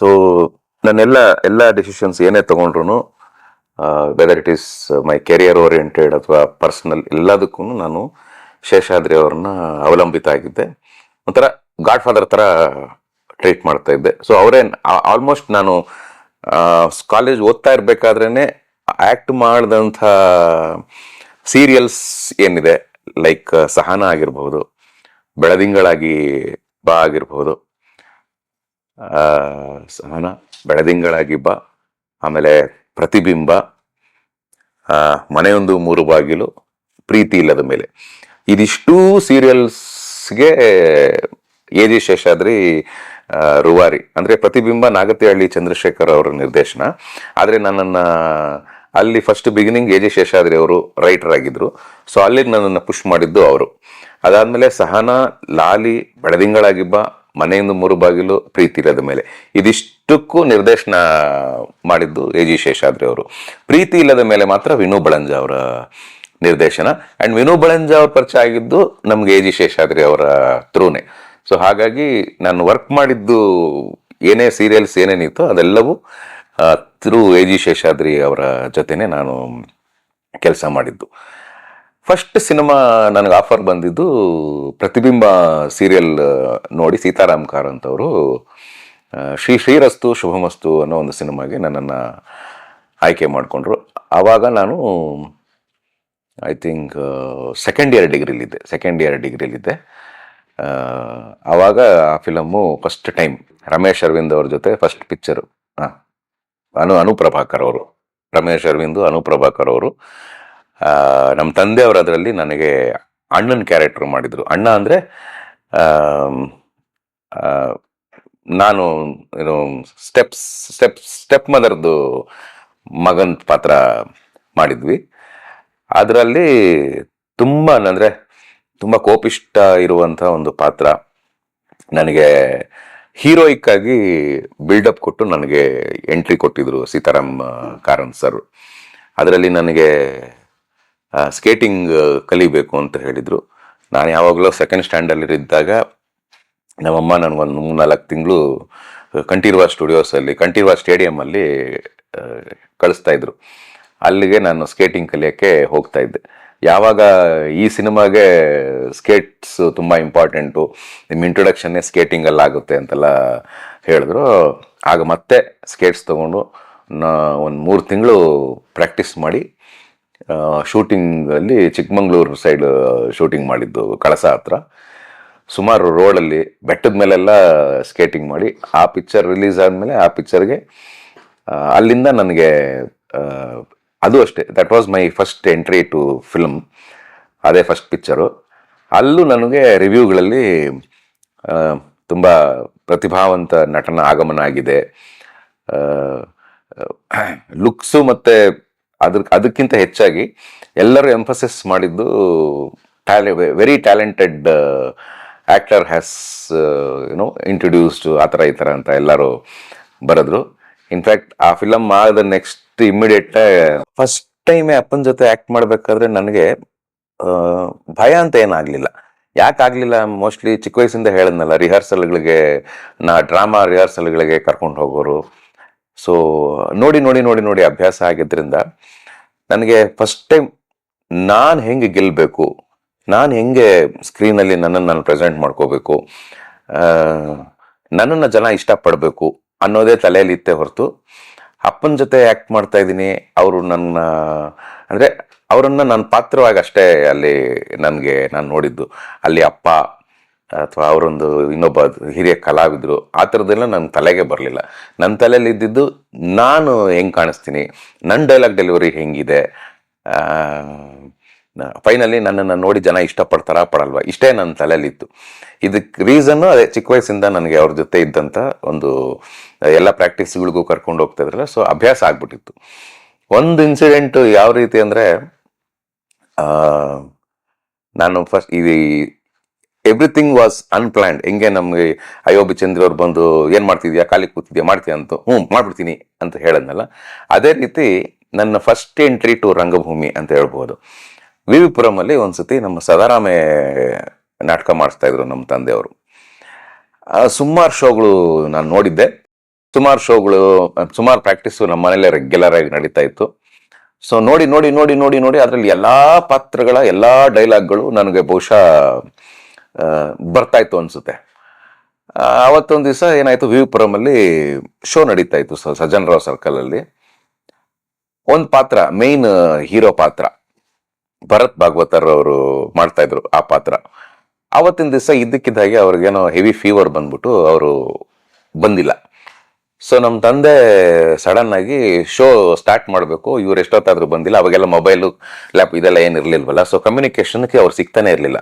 So ನನ್ನೆಲ್ಲ ಎಲ್ಲ decisions ಏನೇ ತಗೊಂಡ್ರು whether it is my career oriented ಅಥವಾ ಪರ್ಸನಲ್ ಎಲ್ಲದಕ್ಕೂ ನಾನು ಶೇಷಾದ್ರಿ ಅವ್ರನ್ನ ಅವಲಂಬಿತ ಆಗಿದ್ದೆ. ಒಂಥರ ಗಾಡ್ ಫಾದರ್ ಥರ ಟ್ರೀಟ್ ಮಾಡ್ತಾ ಇದ್ದೆ. ಸೊ ಅವರೇ ಆಲ್ಮೋಸ್ಟ್ ನಾನು ಕಾಲೇಜ್ ಓದ್ತಾ ಇರಬೇಕಾದ್ರೇ ಆ್ಯಕ್ಟ್ ಮಾಡಿದಂಥ ಸೀರಿಯಲ್ಸ್ ಏನಿದೆ ಲೈಕ್ ಸಹನ ಆಗಿರ್ಬೋದು ಬೆಳದಿಂಗಳಾಗಿ ಬಾ ಆಗಿರ್ಬೋದು ಸಹನ, ಬೆಳದಿಂಗಳಾಗಿ ಬಾ, ಆಮೇಲೆ ಪ್ರತಿಬಿಂಬ ಮನೆಯೊಂದು ಮೂರು ಬಾಗಿಲು, ಪ್ರೀತಿ ಇಲ್ಲದ ಮೇಲೆ. ಇದಿಷ್ಟೂ ಸೀರಿಯಲ್ಸ್ಗೆ ಎ ಜಿ ಶೇಷಾದ್ರಿ ರುವಾರಿ. ಅಂದರೆ ಪ್ರತಿಬಿಂಬ ನಾಗತಿಹಳ್ಳಿ ಚಂದ್ರಶೇಖರ್ ಅವರ ನಿರ್ದೇಶನ. ಆದರೆ ನನ್ನನ್ನು, ಅಲ್ಲಿ first beginning A G Seshadri ಅವರು ರೈಟರ್ ಆಗಿದ್ದರು ಸೊ ಅಲ್ಲಿಗೆ ನನ್ನನ್ನು ಪುಷ್ ಮಾಡಿದ್ದು ಅವರು. ಅದಾದಮೇಲೆ ಸಹನಾ, ಲಾಲಿ ಬೆಳದಿಂಗಳಾಗಿಬ್ಬ ಮನೆಯಿಂದ ಮೂರು ಬಾಗಿಲು ಪ್ರೀತಿ ಇಲ್ಲದ ಮೇಲೆ. ಇದಿಷ್ಟಕ್ಕೂ ನಿರ್ದೇಶನ ಮಾಡಿದ್ದು ಎ ಜಿ ಶೇಷಾದ್ರಿ ಅವರು. ಪ್ರೀತಿ ಇಲ್ಲದ ಮೇಲೆ ಮಾತ್ರ ವಿನು ಬಳಂಜ ಅವರ ನಿರ್ದೇಶನ. ಅಂಡ್ ವಿನು ಬಳಂಜ ಅವ್ರ ಪರಿಚಯ ಆಗಿದ್ದು ನಮ್ಗೆ ಎ ಜಿ ಶೇಷಾದ್ರಿ ಅವರ ಥ್ರೂನೇ. ಸೊ ಹಾಗಾಗಿ ನಾನು ವರ್ಕ್ ಮಾಡಿದ್ದು ಏನೇ ಸೀರಿಯಲ್ಸ್ ಏನೇನಿತ್ತು ಅದೆಲ್ಲವೂ ತ್ರೂ ಎ ಜಿ ಶೇಷಾದ್ರಿ ಅವರ ಜೊತೆನೆ ನಾನು ಕೆಲಸ ಮಾಡಿದ್ದು. ಫಸ್ಟ್ ಸಿನಿಮಾ ನನಗೆ ಆಫರ್ ಬಂದಿದ್ದು ಪ್ರತಿಬಿಂಬ ಸೀರಿಯಲ್ ನೋಡಿ ಸೀತಾರಾಮ್ ಕಾರಂತ್ ಅವರು ಶ್ರೀ ಶ್ರೀರಸ್ತು ಶುಭಮಸ್ತು ಅನ್ನೋ ಒಂದು ಸಿನಿಮಾಗೆ ನನ್ನನ್ನು ಆಯ್ಕೆ ಮಾಡಿಕೊಂಡ್ರು. ಆವಾಗ ನಾನು ಐ ಥಿಂಕ್ ಸೆಕೆಂಡ್ ಇಯರ್ ಡಿಗ್ರಿಲಿದ್ದೆ ಸೆಕೆಂಡ್ ಇಯರ್ ಡಿಗ್ರಿಲಿದ್ದೆ ಆವಾಗ ಆ film first time Ramesh Aravind ಅವ್ರ ಜೊತೆ ಫಸ್ಟ್ ಪಿಕ್ಚರು ಹಾಂ ಅನು, ಅನುಪ್ರಭಾಕರ್ ಅವರು. ರಮೇಶ್ ಅರವಿಂದ್, ಅನುಪ್ರಭಾಕರ್ ಅವರು. ನಮ್ಮ ತಂದೆಯವರು ಅದರಲ್ಲಿ ನನಗೆ ಅಣ್ಣನ ಕ್ಯಾರೆಕ್ಟರ್ ಮಾಡಿದರು. ಅಣ್ಣ ಅಂದರೆ ನಾನು ಏನು ಸ್ಟೆಪ್ಸ್ ಸ್ಟೆಪ್ ಸ್ಟೆಪ್ ಮದರ್ದು ಮಗನ ಪಾತ್ರ ಮಾಡಿದ್ವಿ. ಅದರಲ್ಲಿ ತುಂಬ ಅಂದರೆ ತುಂಬ ಕೋಪಿಷ್ಟ ಇರುವಂಥ ಒಂದು ಪಾತ್ರ ನನಗೆ ಹೀರೋಯಿಕ್ ಆಗಿ ಬಿಲ್ಡಪ್ ಕೊಟ್ಟು ನನಗೆ ಎಂಟ್ರಿ ಕೊಟ್ಟಿದ್ರು ಸೀತಾರಾಮ್ ಕಾರಂತ್ ಸರ್ ಅದರಲ್ಲಿ ನನಗೆ ಸ್ಕೇಟಿಂಗ್ ಕಲಿಬೇಕು ಅಂತ ಹೇಳಿದರು. ನಾನು ಯಾವಾಗಲೂ ಸೆಕೆಂಡ್ ಸ್ಟ್ಯಾಂಡರ್ಡಲ್ಲಿದ್ದಾಗ ನಮ್ಮಮ್ಮ ನನಗೊಂದು ಮೂರು ನಾಲ್ಕು ತಿಂಗಳು ಕಂಠೀರ್ವ ಸ್ಟುಡಿಯೋಸಲ್ಲಿ ಕಂಠೀರ್ವ ಸ್ಟೇಡಿಯಮಲ್ಲಿ ಕಳಿಸ್ತಾ ಇದ್ರು. ಅಲ್ಲಿಗೆ ನಾನು ಸ್ಕೇಟಿಂಗ್ ಕಲಿಯೋಕ್ಕೆ ಹೋಗ್ತಾ ಇದ್ದೆ. ಯಾವಾಗ ಈ ಸಿನಿಮಾಗೆ ಸ್ಕೇಟ್ಸ್ ತುಂಬ ಇಂಪಾರ್ಟೆಂಟು ನಿಮ್ಮ ಇಂಟ್ರೊಡಕ್ಷನ್ನೇ ಸ್ಕೇಟಿಂಗಲ್ಲಿ ಆಗುತ್ತೆ ಅಂತೆಲ್ಲ ಹೇಳಿದ್ರು. ಆಗ ಮತ್ತೆ ಸ್ಕೇಟ್ಸ್ ತೊಗೊಂಡು ನಾ ಒಂದು ಮೂರು ತಿಂಗಳು ಪ್ರಾಕ್ಟೀಸ್ ಮಾಡಿ ಶೂಟಿಂಗಲ್ಲಿ ಚಿಕ್ಕಮಂಗ್ಳೂರು ಸೈಡ್ ಶೂಟಿಂಗ್ ಮಾಡಿದ್ದು ಕಳಸ ಹತ್ರ. ಸುಮಾರು ರೋಡಲ್ಲಿ ಬೆಟ್ಟದ ಮೇಲೆಲ್ಲ ಸ್ಕೇಟಿಂಗ್ ಮಾಡಿ, ಆ ಪಿಕ್ಚರ್ ರಿಲೀಸ್ ಆದಮೇಲೆ ಆ ಪಿಕ್ಚರ್ಗೆ ಅಲ್ಲಿಂದ ನನಗೆ ಅದು ಅಷ್ಟೇ. That was my first entry to film ಅದೇ ಫಸ್ಟ್ ಪಿಕ್ಚರು ಅಲ್ಲೂ ನನಗೆ ರಿವ್ಯೂಗಳಲ್ಲಿ ತುಂಬ ಪ್ರತಿಭಾವಂತ ನಟನ ಆಗಮನ ಆಗಿದೆ. ಲುಕ್ಸು ಮತ್ತು ಅದ್ರ, ಅದಕ್ಕಿಂತ ಹೆಚ್ಚಾಗಿ ಎಲ್ಲರೂ ಎಂಫಸಿಸ್ ಮಾಡಿದ್ದು ಟ್ಯಾಲೆ very talented actor has you know introduced ಆ ಥರ ಈ ಥರ ಅಂತ ಎಲ್ಲರೂ ಬರೆದ್ರು. ಇನ್ಫ್ಯಾಕ್ಟ್ ಆ ಫಿಲಮ್ ಆದ ನೆಕ್ಸ್ಟ್ ಇಮ್ಮಿಡಿಯೇಟ್ ಫಸ್ಟ್ ಟೈಮೇ ಅಪ್ಪನ ಜೊತೆ ಆ್ಯಕ್ಟ್ ಮಾಡಬೇಕಾದ್ರೆ ನನಗೆ ಭಯ ಅಂತ ಏನಾಗಲಿಲ್ಲ ಯಾಕೆ ಆಗಲಿಲ್ಲ? ಮೋಸ್ಟ್ಲಿ ಚಿಕ್ಕ ವಯಸ್ಸಿಂದ ಹೇಳಿದ್ನಲ್ಲ ರಿಹರ್ಸಲ್ಗಳಿಗೆ ನಾ ಡ್ರಾಮಾ ರಿಹರ್ಸಲ್ಗಳಿಗೆ ಕರ್ಕೊಂಡು ಹೋಗೋರು. ಸೊ ನೋಡಿ ನೋಡಿ ನೋಡಿ ನೋಡಿ ಅಭ್ಯಾಸ ಆಗಿದ್ದರಿಂದ ನನಗೆ ಫಸ್ಟ್ ಟೈಮ್ ನಾನು ಹೆಂಗೆ ಗೆಲ್ಲಬೇಕು ನಾನು ಹೆಂಗೆ ಸ್ಕ್ರೀನಲ್ಲಿ ನನ್ನನ್ನು ನಾನು ಪ್ರೆಸೆಂಟ್ ಮಾಡ್ಕೋಬೇಕು ನನ್ನನ್ನು ಜನ ಇಷ್ಟಪಡಬೇಕು ಅನ್ನೋದೇ ತಲೆಯಲ್ಲಿ ಇತ್ತೆ ಹೊರತು ಅಪ್ಪನ ಜೊತೆ ಆ್ಯಕ್ಟ್ ಮಾಡ್ತಾ ಇದ್ದೀನಿ, ಅವರು ನನ್ನ, ಅಂದರೆ ಅವರನ್ನು ನನ್ನ ಪಾತ್ರವಾಗಿ ಅಷ್ಟೇ ಅಲ್ಲಿ ನನಗೆ ನಾನು ನೋಡಿದ್ದು. ಅಲ್ಲಿ ಅಪ್ಪ ಅಥವಾ ಅವರೊಂದು ಇನ್ನೊಬ್ಬ ಹಿರಿಯ ಕಲಾವಿದರು, ಆ ಥರದ್ದೆಲ್ಲ ನನ್ನ ತಲೆಗೆ ಬರಲಿಲ್ಲ. ನನ್ನ ತಲೆಯಲ್ಲಿ ಇದ್ದಿದ್ದು, ನಾನು ಹೆಂಗೆ ಕಾಣಿಸ್ತೀನಿ? ನನ್ನ ಡೈಲಾಗ್ ಡೆಲಿವರಿ ಹೆಂಗಿದೆ? ಫೈನಲಿ ನನ್ನನ್ನು ನೋಡಿ ಜನ ಇಷ್ಟಪಡ್ತಾರಾ, ಪಡಲ್ವಾ? ಇಷ್ಟೇ ನನ್ನ ತಲೆಯಲ್ಲಿತ್ತು. ಇದಕ್ಕೆ ರೀಸನ್ನು ಅದೇ, ಚಿಕ್ಕ ವಯಸ್ಸಿಂದ ನನಗೆ ಅವ್ರ ಜೊತೆ ಇದ್ದಂಥ ಒಂದು, ಎಲ್ಲ ಪ್ರಾಕ್ಟೀಸ್ಗಳಿಗೂ ಕರ್ಕೊಂಡು ಹೋಗ್ತಾ ಇದ್ರಲ್ಲ ಸೊ ಅಭ್ಯಾಸ ಆಗ್ಬಿಟ್ಟಿತ್ತು. ಒಂದು ಇನ್ಸಿಡೆಂಟು ಯಾವ ರೀತಿ ಅಂದರೆ ನಾನು ಫಸ್ಟ್ ಈ ಎವ್ರಿಥಿಂಗ್ ವಾಸ್ ಅನ್ಪ್ಲಾನ್ಡ್ ಹೆಂಗೆ ನಮಗೆ ಅಯೋಬಿ ಚಂದ್ರ ಅವ್ರು ಬಂದು ಏನು ಮಾಡ್ತಿದ್ಯಾ? ಖಾಲಿ ಕೂತಿದ್ಯಾ? ಮಾಡ್ತೀಯಾ ಅಂತ, ಹ್ಞೂ, ಮಾಡ್ಬಿಡ್ತೀನಿ ಅಂತ ಹೇಳದ್ನಲ್ಲ. ಅದೇ ರೀತಿ ನನ್ನ ಫಸ್ಟ್ ಎಂಟ್ರಿ ಟು ರಂಗಭೂಮಿ ಅಂತ ಹೇಳ್ಬೋದು. ವಿ ವಿ ಪುರಮಲ್ಲಿ ಒಂದ್ಸತಿ ನಮ್ಮ ಸದಾರಾಮೆ ನಾಟಕ ಮಾಡಿಸ್ತಾ ಇದ್ರು ನಮ್ಮ ತಂದೆಯವರು. ಸುಮಾರು ಶೋಗಳು ನಾನು ನೋಡಿದ್ದೆ. ಸುಮಾರು ಶೋಗಳು, ಸುಮಾರು ಪ್ರಾಕ್ಟೀಸು ನಮ್ಮ ಮನೇಲೆ ರೆಗ್ಯುಲರ್ ಆಗಿ ನಡೀತಾ ಇತ್ತು. ಸೊ ನೋಡಿ ನೋಡಿ ನೋಡಿ ನೋಡಿ ನೋಡಿ, ಅದರಲ್ಲಿ ಎಲ್ಲ ಪಾತ್ರಗಳ, ಎಲ್ಲ ಡೈಲಾಗ್ಗಳು ನನಗೆ ಬಹುಶಃ ಬರ್ತಾ ಇತ್ತು ಅನ್ಸುತ್ತೆ. ಅವತ್ತೊಂದು ದಿವಸ ಏನಾಯ್ತು, ವಿವಿಪುರಮಲ್ಲಿ ಶೋ ನಡೀತಾ ಇತ್ತು ಸಜ್ಜನ್ ರಾವ್ ಸರ್ಕಲ್ ಅಲ್ಲಿ ಒಂದ್ ಪಾತ್ರ ಮೇನ್ ಹೀರೋ ಪಾತ್ರ. ಭರತ್ ಭಾಗವತರ್ ಅವರು ಮಾಡ್ತಾ ಇದ್ರು ಆ ಪಾತ್ರ. ಅವತ್ತಿನ ದಿವಸ ಇದ್ದಕ್ಕಿದ್ದ ಹಾಗೆ ಅವ್ರಿಗೇನೋ ಹೆವಿ ಫೀವರ್ ಬಂದ್ಬಿಟ್ಟು ಅವರು ಬಂದಿಲ್ಲ. ಸೊ ನಮ್ಮ ತಂದೆ ಸಡನ್ ಆಗಿ ಶೋ ಸ್ಟಾರ್ಟ್ ಮಾಡಬೇಕು, ಇವ್ರು ಎಷ್ಟೊತ್ತಾದ್ರೂ ಬಂದಿಲ್ಲ, ಅವಾಗೆಲ್ಲ ಮೊಬೈಲು ಲ್ಯಾಪ್ ಇದೆಲ್ಲ ಏನು ಇರಲಿಲ್ವಲ್ಲ ಸೊ ಕಮ್ಯುನಿಕೇಶನ್ಗೆ ಅವ್ರು ಸಿಗ್ತಾನೆ ಇರಲಿಲ್ಲ.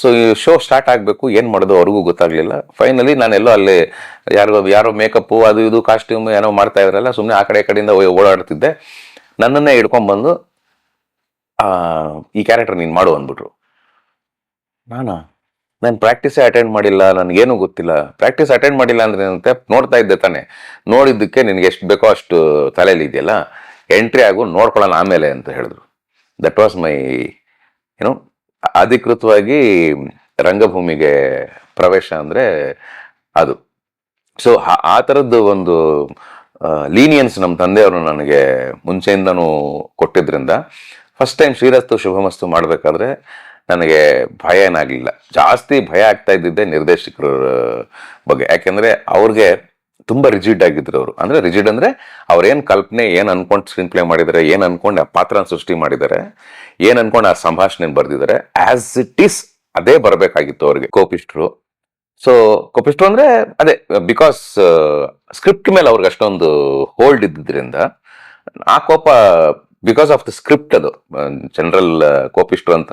ಸೊ ಈ ಶೋ ಸ್ಟಾರ್ಟ್ ಆಗಬೇಕು, ಏನು ಮಾಡೋದು ಅವ್ರಿಗೂ ಗೊತ್ತಾಗಲಿಲ್ಲ. ಫೈನಲಿ ನಾನೆಲ್ಲೋ ಅಲ್ಲಿ ಯಾರಿಗೋ ಯಾರೋ ಮೇಕಪ್ಪು ಅದು ಇದು ಕಾಸ್ಟ್ಯೂಮ್ ಏನೋ ಮಾಡ್ತಾ ಇದ್ರಲ್ಲ ಸುಮ್ಮನೆ ಆ ಕಡೆ ಕಡೆಯಿಂದ ಓಡಾಡ್ತಿದ್ದೆ. ನನ್ನನ್ನೇ ಹಿಡ್ಕೊಂಡ್ಬಂದು ಈ ಕ್ಯಾರೆಕ್ಟರ್ ನೀನು ಮಾಡು ಅಂದ್ಬಿಟ್ರು. ನಾನಾ? ನಾನು ಪ್ರಾಕ್ಟೀಸೇ ಅಟೆಂಡ್ ಮಾಡಿಲ್ಲ, ನನಗೇನು ಗೊತ್ತಿಲ್ಲ. ಪ್ರಾಕ್ಟೀಸ್ ಅಟೆಂಡ್ ಮಾಡಿಲ್ಲ ಅಂದ್ರೆ ಏನಂತೆ? ನೋಡ್ತಾ ಇದ್ದೆ ತಾನೆ. ನೋಡಿದ್ದಕ್ಕೆ ನಿನಗೆ ಎಷ್ಟು ಬೇಕೋ ಅಷ್ಟು ತಲೆಯಲ್ಲಿ ಇದೆಯಲ್ಲ? ಎಂಟ್ರಿ ಆಗು ನೋಡ್ಕೊಳ್ಳೋಣ ಆಮೇಲೆ ಅಂತ ಹೇಳಿದ್ರು. ದಟ್ ವಾಸ್ ಮೈ ಏನು ಅಧಿಕೃತವಾಗಿ ರಂಗಭೂಮಿಗೆ ಪ್ರವೇಶ ಅಂದರೆ ಅದು. ಸೊ ಆ ಥರದ್ದು ಒಂದು ಲೀನಿಯನ್ಸ್ ನಮ್ಮ ತಂದೆಯವರು ನನಗೆ ಮುಂಚೆಯಿಂದನೂ ಕೊಟ್ಟಿದ್ರಿಂದ ಫಸ್ಟ್ ಟೈಮ್ ಶ್ರೀರಸ್ತು ಶುಭಮಸ್ತು ಮಾಡಬೇಕಾದ್ರೆ ನನಗೆ ಭಯ ಏನಾಗಲಿಲ್ಲ. ಜಾಸ್ತಿ ಭಯ ಆಗ್ತಾ ಇದ್ದಿದ್ದೆ ನಿರ್ದೇಶಕರ ಬಗ್ಗೆ. ಯಾಕೆಂದರೆ ಅವ್ರಿಗೆ ತುಂಬಾ ರಿಜಿಡ್ ಆಗಿದ್ರು ಅವರು. ಅಂದ್ರೆ ರಿಜಿಡ್ ಅಂದ್ರೆ ಅವ್ರ ಏನ್ ಕಲ್ಪನೆ ಏನ್ ಅನ್ಕೊಂಡು ಸ್ಕ್ರೀನ್ ಪ್ಲೇ ಮಾಡಿದ್ದಾರೆ ಏನ್ ಅನ್ಕೊಂಡು ಆ ಪಾತ್ರನ ಸೃಷ್ಟಿ ಮಾಡಿದ್ದಾರೆ ಏನ್ ಅನ್ಕೊಂಡು ಆ ಸಂಭಾಷಣೆ ಬರ್ದಿದ್ದಾರೆ ಆಸ್ ಇಟ್ ಈಸ್ ಅದೇ ಬರಬೇಕಾಗಿತ್ತು ಅವ್ರಿಗೆ ಕೋಪಿಸ್ಟ್ರು ಸೊ ಕೋಪಿಸ್ಟ್ರು ಅಂದ್ರೆ ಅದೇ ಬಿಕಾಸ್ ಸ್ಕ್ರಿಪ್ಟ್ ಮೇಲೆ ಅವ್ರಿಗೆ ಅಷ್ಟೊಂದು ಹೋಲ್ಡ್ ಇದ್ದಿದ್ರಿಂದ, ಆ ಕೋಪ ಬಿಕಾಸ್ ಆಫ್ ದ ಸ್ಕ್ರಿಪ್ಟ್ ಅದು. ಜನರಲ್ ಕೋಪಿಸ್ಟು ಅಂತ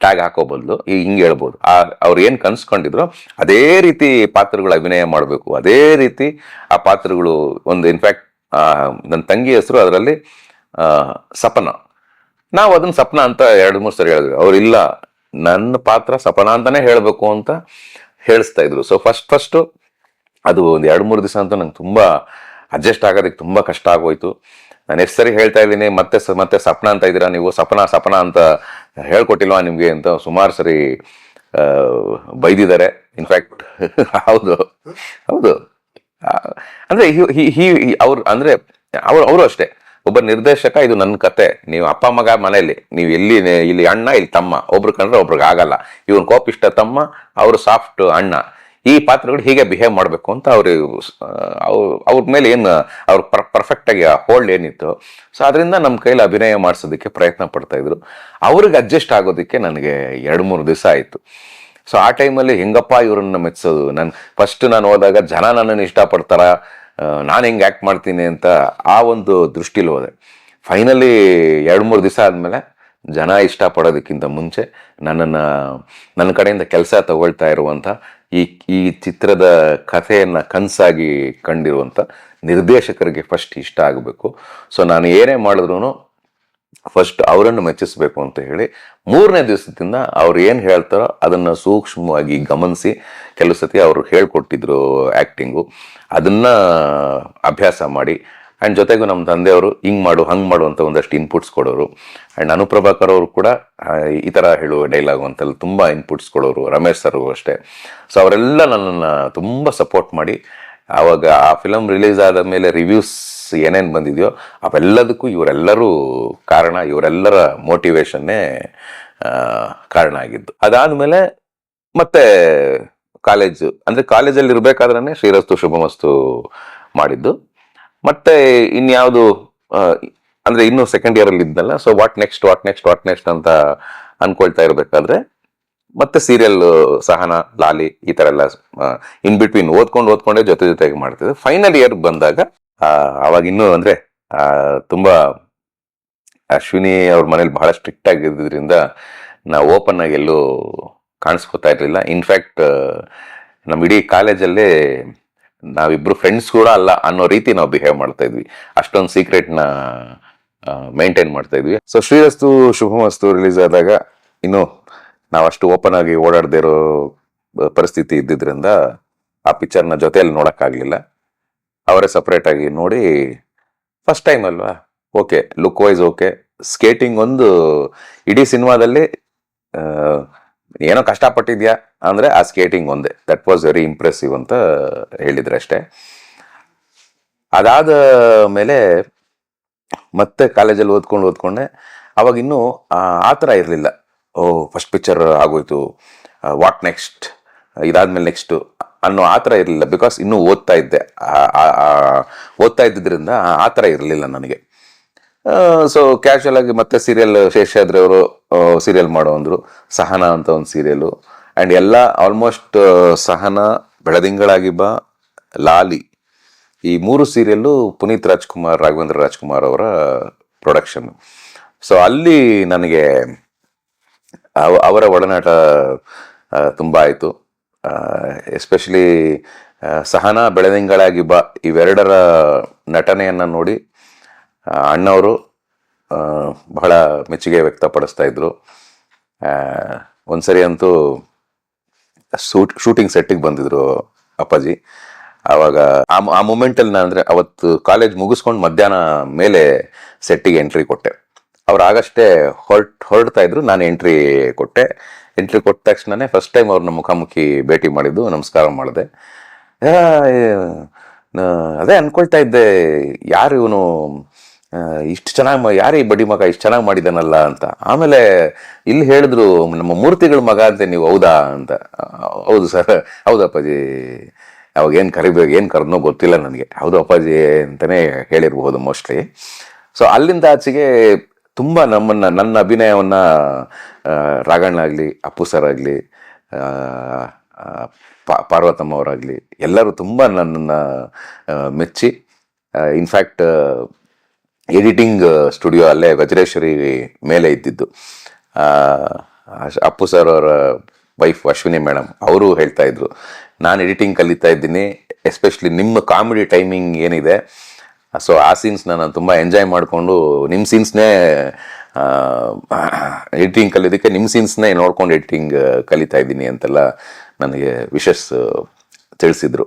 ಟ್ಯಾಗ್ ಹಾಕೋ ಬದಲು ಹಿಂಗೆ ಹೇಳ್ಬೋದು. ಆ, ಅವ್ರು ಏನು ಕನ್ಸ್ಕೊಂಡಿದ್ರು ಅದೇ ರೀತಿ ಪಾತ್ರಗಳು ಅಭಿನಯ ಮಾಡಬೇಕು. ಅದೇ ರೀತಿ ಆ ಪಾತ್ರಗಳು ಒಂದು ಇನ್ಫ್ಯಾಕ್ಟ್ ನನ್ನ ತಂಗಿ ಹೆಸರು ಅದರಲ್ಲಿ ಸಪನ. ನಾವು ಅದನ್ನ ಸಪನ ಅಂತ ಎರಡು ಮೂರು ಸರಿ ಹೇಳಿದ್ವಿ. ಅವ್ರು ಇಲ್ಲ ನನ್ನ ಪಾತ್ರ ಸಪನ ಅಂತಾನೆ ಹೇಳಬೇಕು ಅಂತ ಹೇಳಿಸ್ತಾ ಇದ್ರು. ಸೊ ಫಸ್ಟ್ ಫಸ್ಟು ಅದು ಒಂದು ಎರಡು ಮೂರು ದಿವಸ ಅಂತೂ ನಂಗೆ ತುಂಬ ಅಡ್ಜಸ್ಟ್ ಆಗೋದಕ್ಕೆ ತುಂಬ ಕಷ್ಟ ಆಗೋಯ್ತು. ನಾನು ಎಷ್ಟು ಸರಿ ಹೇಳ್ತಾ ಇದ್ದೀನಿ, ಮತ್ತೆ ಮತ್ತೆ ಸಪ್ನ ಅಂತ ಇದ್ದೀರಾ ನೀವು? ಸಪನ ಸಪನ ಅಂತ ಹೇಳ್ಕೊಟ್ಟಿಲ್ವಾ ನಿಮಗೆ ಅಂತ ಸುಮಾರು ಸರಿ ಬೈದಿದ್ದಾರೆ. ಇನ್ಫ್ಯಾಕ್ಟ್ ಹೌದು ಹೌದು. ಅಂದ್ರೆ ಹಿ ಅವ್ರು, ಅಂದ್ರೆ ಅವ್ರು, ಅವರು ಅಷ್ಟೇ. ಒಬ್ಬ ನಿರ್ದೇಶಕ, ಇದು ನನ್ನ ಕತೆ. ನೀವು ಅಪ್ಪ, ಮಗ ಮನೆಯಲ್ಲಿ, ನೀವು ಎಲ್ಲಿ, ಇಲ್ಲಿ ಅಣ್ಣ, ಇಲ್ಲಿ ತಮ್ಮ. ಒಬ್ರು ಕಂಡ್ರೆ ಒಬ್ರಿಗೆ ಆಗಲ್ಲ. ಇವನ್ ಕೋಪಿಷ್ಟ ತಮ್ಮ, ಅವರು ಸಾಫ್ಟ್ ಅಣ್ಣ. ಈ ಪಾತ್ರಗಳು ಹೀಗೆ ಬಿಹೇವ್ ಮಾಡಬೇಕು ಅಂತ ಅವರು ಅವ್ರ ಮೇಲೆ ಏನು, ಅವ್ರ ಪರ್ಫೆಕ್ಟ್ ಆಗಿ ಹೋಲ್ಡ್ ಏನಿತ್ತು. ಸೊ ಅದರಿಂದ ನಮ್ಮ ಕೈಲಿ ಅಭಿನಯ ಮಾಡಿಸೋದಕ್ಕೆ ಪ್ರಯತ್ನ ಪಡ್ತಾ ಇದ್ರು. ಅವ್ರಿಗೆ ಅಡ್ಜಸ್ಟ್ ಆಗೋದಕ್ಕೆ ನನಗೆ ಎರಡು ಮೂರು ದಿವಸ ಆಯಿತು. ಸೊ ಆ ಟೈಮಲ್ಲಿ ಹೆಂಗಪ್ಪ ಇವ್ರನ್ನ ಮೆಚ್ಚೋದು ನಾನು ಫಸ್ಟ್ ನಾನು ಹೋದಾಗ ಜನ ನನ್ನನ್ನು ಇಷ್ಟಪಡ್ತಾರ? ನಾನು ಹೆಂಗೆ ಆ್ಯಕ್ಟ್ ಮಾಡ್ತೀನಿ ಅಂತ ಆ ಒಂದು ದೃಷ್ಟಿಲಿ ಹೋದೆ. ಫೈನಲಿ ಎರಡು ಮೂರು ದಿವಸ ಆದಮೇಲೆ ಜನ ಇಷ್ಟಪಡೋದಕ್ಕಿಂತ ಮುಂಚೆ ನನ್ನನ್ನು, ನನ್ನ ಕಡೆಯಿಂದ ಕೆಲಸ ತಗೊಳ್ತಾ ಇರುವಂಥ ಈ ಈ ಚಿತ್ರದ ಕಥೆಯನ್ನು ಕನಸಾಗಿ ಕಂಡಿರುವಂಥ ನಿರ್ದೇಶಕರಿಗೆ ಫಸ್ಟ್ ಇಷ್ಟ ಆಗಬೇಕು. ಸೊ ನಾನು ಏನೇ ಮಾಡಿದ್ರು ಫಸ್ಟ್ ಅವರನ್ನು ಮೆಚ್ಚಿಸಬೇಕು ಅಂತ ಹೇಳಿ ಮೂರನೇ ದಿವಸದಿಂದ ಅವ್ರು ಏನು ಹೇಳ್ತಾರೋ ಅದನ್ನು ಸೂಕ್ಷ್ಮವಾಗಿ ಗಮನಿಸಿ ಕೆಲವು ಸತಿ ಅವರು ಹೇಳ್ಕೊಟ್ಟಿದ್ರು ಆ್ಯಕ್ಟಿಂಗು ಅದನ್ನು ಅಭ್ಯಾಸ ಮಾಡಿ ಆ್ಯಂಡ್ ಜೊತೆಗೂ ನಮ್ಮ ತಂದೆಯವರು ಹಿಂಗೆ ಮಾಡು, ಹಂಗೆ ಮಾಡು ಅಂತ ಒಂದಷ್ಟು ಇನ್ಪುಟ್ಸ್ ಕೊಡೋರು. ಆ್ಯಂಡ್ ಅನುಪ್ರಭಾಕರ್ ಅವರು ಕೂಡ ಈ ಥರ ಹೇಳುವ ಡೈಲಾಗು ಅಂತೆಲ್ಲ ತುಂಬ ಇನ್ಪುಟ್ಸ್ ಕೊಡೋರು, ರಮೇಶ್ ಸರ್ ಅಷ್ಟೇ. ಸೊ ಅವರೆಲ್ಲ ನನ್ನನ್ನು ತುಂಬ ಸಪೋರ್ಟ್ ಮಾಡಿ, ಆವಾಗ ಆ ಫಿಲಮ್ ರಿಲೀಸ್ ಆದ ಮೇಲೆ ರಿವ್ಯೂಸ್ ಏನೇನು ಬಂದಿದೆಯೋ, ಅವೆಲ್ಲದಕ್ಕೂ ಇವರೆಲ್ಲರೂ ಕಾರಣ, ಇವರೆಲ್ಲರ ಮೋಟಿವೇಶನ್ನೇ ಕಾರಣ ಆಗಿದ್ದು. ಅದಾದಮೇಲೆ ಮತ್ತೆ ಕಾಲೇಜು ಅಂದರೆ ಕಾಲೇಜಲ್ಲಿ ಇರಬೇಕಾದ್ರೆ ಶ್ರೀರಸ್ತು ಶುಭಮಸ್ತು ಮಾಡಿದ್ದು. ಮತ್ತೆ ಇನ್ಯಾವುದು ಅಂದ್ರೆ ಇನ್ನು ಸೆಕೆಂಡ್ ಇಯರ್ ಅಲ್ಲಿ ಇದ್ನಲ್ಲ so what next what next what next ಅಂತ ಅನ್ಕೊಳ್ತಾ ಇರಬೇಕಾದ್ರೆ, ಮತ್ತೆ ಸೀರಿಯಲ್ ಸಹನ, ಲಾಲಿ ಈ ತರ ಎಲ್ಲ ಇನ್ ಬಿಟ್ವೀನ್ ಓದ್ಕೊಂಡು, ಓದ್ಕೊಂಡೇ ಜೊತೆ ಜೊತೆಗೆ ಮಾಡ್ತಿದ್ದೆ. ಫೈನಲ್ ಇಯರ್ ಬಂದಾಗ ಅವಾಗ ಇನ್ನು ಅಂದ್ರೆ ತುಂಬಾ, ಅಶ್ವಿನಿ ಅವ್ರ ಮನೇಲಿ ಬಹಳ ಸ್ಟ್ರಿಕ್ಟ್ ಆಗಿದ್ದರಿಂದ ನಾವು ಓಪನ್ ಆಗಿ ಎಲ್ಲೂ ಕಾಣಿಸ್ಕೊತಾ ಇರಲಿಲ್ಲ. ಇನ್ಫ್ಯಾಕ್ಟ್ ನಮ್ಮ ಇಡೀ ಕಾಲೇಜಲ್ಲೇ ನಾವಿಬ್ರು ಫ್ರೆಂಡ್ಸ್ ಕೂಡ ಅಲ್ಲ ಅನ್ನೋ ರೀತಿ ನಾವು ಬಿಹೇವ್ ಮಾಡ್ತಾ ಇದ್ವಿ. ಅಷ್ಟೊಂದು ಸೀಕ್ರೆಟ್ನ ಮೇಂಟೈನ್ ಮಾಡ್ತಾ ಇದ್ವಿ. ಸೊ ಶ್ರೀರಸ್ತು ಶುಭಮಸ್ತು ರಿಲೀಸ್ ಆದಾಗ ಇನ್ನು ನಾವಷ್ಟು ಓಪನ್ ಆಗಿ ಓಡಾಡದೇ ಇರೋ ಪರಿಸ್ಥಿತಿ ಇದ್ದಿದ್ರಿಂದ ಆ ಪಿಕ್ಚರ್ನ ಜೊತೆಯಲ್ಲಿ ನೋಡೋಕ್ಕಾಗಲಿಲ್ಲ. ಅವರೇ ಸಪ್ರೇಟ್ ಆಗಿ ನೋಡಿ ಫಸ್ಟ್ ಟೈಮ್ ಅಲ್ವಾ? Okay look wise okay skating ಒಂದು ಇಡೀ ಸಿನಿಮಾದಲ್ಲಿ ಏನೋ ಕಷ್ಟಪಟ್ಟಿದ್ಯಾ ಅಂದರೆ ಆ ಸ್ಕೇಟಿಂಗ್ ಒಂದೇ. ದಟ್ ವಾಸ್ ವೆರಿ ಇಂಪ್ರೆಸಿವ್ ಅಂತ ಹೇಳಿದ್ರೆ ಅಷ್ಟೇ. ಅದಾದ ಮೇಲೆ ಮತ್ತೆ ಕಾಲೇಜಲ್ಲಿ ಓದ್ಕೊಂಡು ಓದ್ಕೊಂಡೆ. ಅವಾಗ ಇನ್ನೂ, ಆ ಥರ ಇರಲಿಲ್ಲ. ಓ ಫಸ್ಟ್ ಪಿಕ್ಚರ್ ಆಗೋಯ್ತು. ವಾಟ್ ನೆಕ್ಸ್ಟ್ ಇದಾದ್ಮೇಲೆ ನೆಕ್ಸ್ಟು ಅನ್ನೋ ಆ ಥರ ಇರಲಿಲ್ಲ. ಬಿಕಾಸ್ ಇನ್ನೂ ಓದ್ತಾ ಇದ್ದೆ. ಓದ್ತಾ ಇದ್ದಿದ್ದರಿಂದ ಆ ಥರ ಇರಲಿಲ್ಲ ನನಗೆ. ಸೊ ಕ್ಯಾಶುವಲ್ ಆಗಿ ಮತ್ತೆ ಸೀರಿಯಲ್ ಶೇಷಾದ್ರಿ ಅವರು ಸೀರಿಯಲ್ ಮಾಡೋ ಅಂದ್ರು ಸಹನ ಅಂತ ಒಂದು ಸೀರಿಯಲು ಆ್ಯಂಡ್ ಎಲ್ಲ ಆಲ್ಮೋಸ್ಟ್ ಸಹನ, ಬೆಳದಿಂಗಳಾಗಿ ಬಾ, ಲಾಲಿ. ಈ ಮೂರು ಸೀರಿಯಲ್ಲು ಪುನೀತ್ ರಾಜ್ಕುಮಾರ್, ರಾಘವೇಂದ್ರ ರಾಜ್ಕುಮಾರ್ ಅವರ ಪ್ರೊಡಕ್ಷನ್ ಸೊ ಅಲ್ಲಿ ನನಗೆ, ಅವ- ಅವರ ಒಡನಾಟ ತುಂಬ ಆಯಿತು. ಎಸ್ಪೆಷಲಿ ಸಹನ, ಬೆಳದಿಂಗಳಾಗಿ ಬಾ, ಇವೆರಡರ ನಟನೆಯನ್ನು ನೋಡಿ ಅಣ್ಣವರು ಬಹಳ ಮೆಚ್ಚುಗೆ ವ್ಯಕ್ತಪಡಿಸ್ತಾ ಇದ್ರು. ಒಂದ್ಸರಿ ಅಂತೂ ಶೂಟ್ ಶೂಟಿಂಗ್ ಸೆಟ್ಟಿಗೆ ಬಂದಿದ್ರು ಅಪ್ಪಾಜಿ. ಆವಾಗ ಆ ಮೂಮೆಂಟಲ್ಲಿ ನಾನು ಅಂದರೆ ಅವತ್ತು ಕಾಲೇಜ್ ಮುಗಿಸ್ಕೊಂಡು ಮಧ್ಯಾಹ್ನ ಮೇಲೆ ಸೆಟ್ಟಿಗೆ ಎಂಟ್ರಿ ಕೊಟ್ಟೆ. ಅವ್ರು ಆಗಷ್ಟೇ ಹೊರಟ್, ಹೊರಡ್ತಾ ಇದ್ರು, ನಾನು ಎಂಟ್ರಿ ಕೊಟ್ಟೆ. ಎಂಟ್ರಿ ಕೊಟ್ಟ ತಕ್ಷಣನೇ ಫಸ್ಟ್ ಟೈಮ್ ಅವ್ರನ್ನ ಮುಖಾಮುಖಿ ಭೇಟಿ ಮಾಡಿದ್ದು, ನಮಸ್ಕಾರ ಮಾಡಿದೆ. ಅದೇ ಅನ್ಕೊಳ್ತಾ ಇದ್ದೆ, ಯಾರು ಇವನು ಇಷ್ಟು ಚೆನ್ನಾಗಿ ಯಾರೇ ಬಡಿ ಮಗ ಇಷ್ಟು ಚೆನ್ನಾಗಿ ಮಾಡಿದನಲ್ಲ ಅಂತ. ಆಮೇಲೆ ಇಲ್ಲಿ ಹೇಳಿದ್ರು, ನಮ್ಮ ಮೂರ್ತಿಗಳ ಮಗ ಅಂತ ನೀವು, ಹೌದಾ? ಅಂತ. ಹೌದು ಸರ್. ಹೌದು ಅಪ್ಪಾಜಿ. ಅವಾಗ ಏನು ಕರಿಬೇಕು ಏನು ಕರೆದ್ನೋ ಗೊತ್ತಿಲ್ಲ ನನಗೆ. ಹೌದು ಅಪ್ಪಾಜಿ ಅಂತಲೇ ಹೇಳಿರ್ಬೋದು ಮೋಸ್ಟ್ಲಿ ಸೊ ಅಲ್ಲಿಂದ ಆಚೆಗೆ ತುಂಬ ನಮ್ಮನ್ನು, ನನ್ನ ಅಭಿನಯವನ್ನು ರಾಘಣ್ಣ ಆಗಲಿ, ಅಪ್ಪು ಸರ್ ಆಗಲಿ ಪಾರ್ವತಮ್ಮ ಅವರಾಗಲಿ ಎಲ್ಲರೂ ತುಂಬ ನನ್ನನ್ನು ಮೆಚ್ಚಿ ಇನ್ಫ್ಯಾಕ್ಟ್ ಎಡಿಟಿಂಗ್ ಸ್ಟುಡಿಯೋ ಅಲ್ಲೇ ವಜ್ರೇಶ್ವರಿ ಮೇಲೆ ಇದ್ದಿದ್ದು. ಅಪ್ಪು ಸರ್ ಅವರ ವೈಫ್ ಅಶ್ವಿನಿ ಮೇಡಮ್ ಅವರು ಹೇಳ್ತಾ ಇದ್ರು, ನಾನು ಎಡಿಟಿಂಗ್ ಕಲಿತಾ ಇದ್ದೀನಿ ಎಸ್ಪೆಷಲಿ ನಿಮ್ಮ ಕಾಮಿಡಿ ಟೈಮಿಂಗ್ ಏನಿದೆ ಸೊ ಆ ಸೀನ್ಸ್ ನಾನು ತುಂಬ ಎಂಜಾಯ್ ಮಾಡಿಕೊಂಡು ನಿಮ್ಮ ಸೀನ್ಸ್ನೇ ಎಡಿಟಿಂಗ್ ಕಲಿಯೋದಕ್ಕೆ ನಿಮ್ಮ ಸೀನ್ಸ್ನೇ ನೋಡ್ಕೊಂಡು ಎಡಿಟಿಂಗ್ ಕಲಿತಾ ಇದ್ದೀನಿ ಅಂತೆಲ್ಲ ನನಗೆ ವಿಶಸ್ ತಿಳಿಸಿದ್ರು.